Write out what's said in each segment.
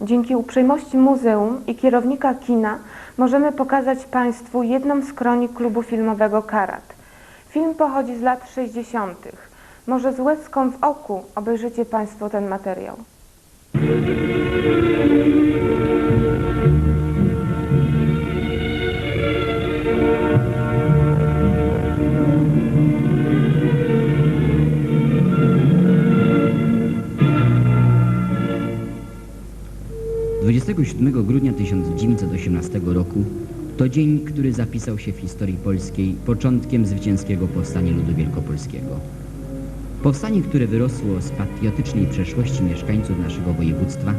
Dzięki uprzejmości muzeum i kierownika kina możemy pokazać Państwu jedną z kronik klubu filmowego Karat. Film pochodzi z lat 60. Może z łezką w oku obejrzycie Państwo ten materiał. 27 grudnia 1918 roku to dzień, który zapisał się w historii polskiej początkiem zwycięskiego powstania ludu wielkopolskiego. Powstanie, które wyrosło z patriotycznej przeszłości mieszkańców naszego województwa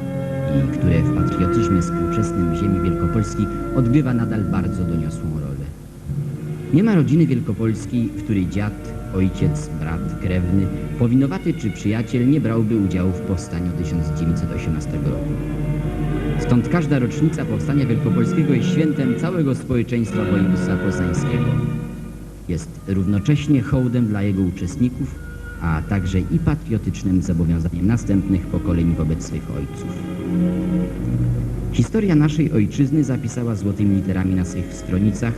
i które w patriotyzmie współczesnym ziemi wielkopolskiej odgrywa nadal bardzo doniosłą rolę. Nie ma rodziny wielkopolskiej, w której dziad, ojciec, brat, krewny, powinowaty czy przyjaciel nie brałby udziału w powstaniu 1918 roku. Stąd każda rocznica powstania wielkopolskiego jest świętem całego społeczeństwa województwa poznańskiego. Jest równocześnie hołdem dla jego uczestników, a także i patriotycznym zobowiązaniem następnych pokoleń wobec swych ojców. Historia naszej ojczyzny zapisała złotymi literami na swych stronicach,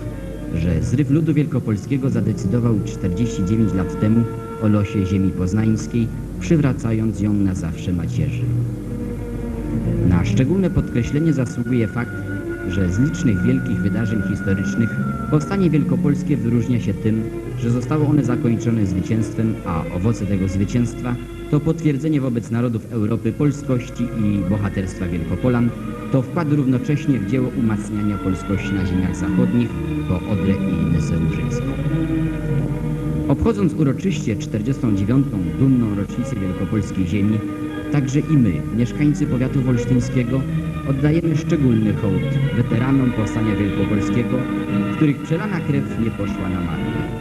że zryw ludu wielkopolskiego zadecydował 49 lat temu o losie ziemi poznańskiej, przywracając ją na zawsze macierzy. Na szczególne podkreślenie zasługuje fakt, że z licznych wielkich wydarzeń historycznych powstanie wielkopolskie wyróżnia się tym, że zostało one zakończone zwycięstwem, a owoce tego zwycięstwa to potwierdzenie wobec narodów Europy polskości i bohaterstwa Wielkopolan, to wkład równocześnie w dzieło umacniania polskości na ziemiach zachodnich, po Odrę i Nysę. Obchodząc uroczyście 49. dumną rocznicę wielkopolskiej ziemi, także i my, mieszkańcy powiatu wolsztyńskiego, oddajemy szczególny hołd weteranom powstania wielkopolskiego, których przelana krew nie poszła na marne.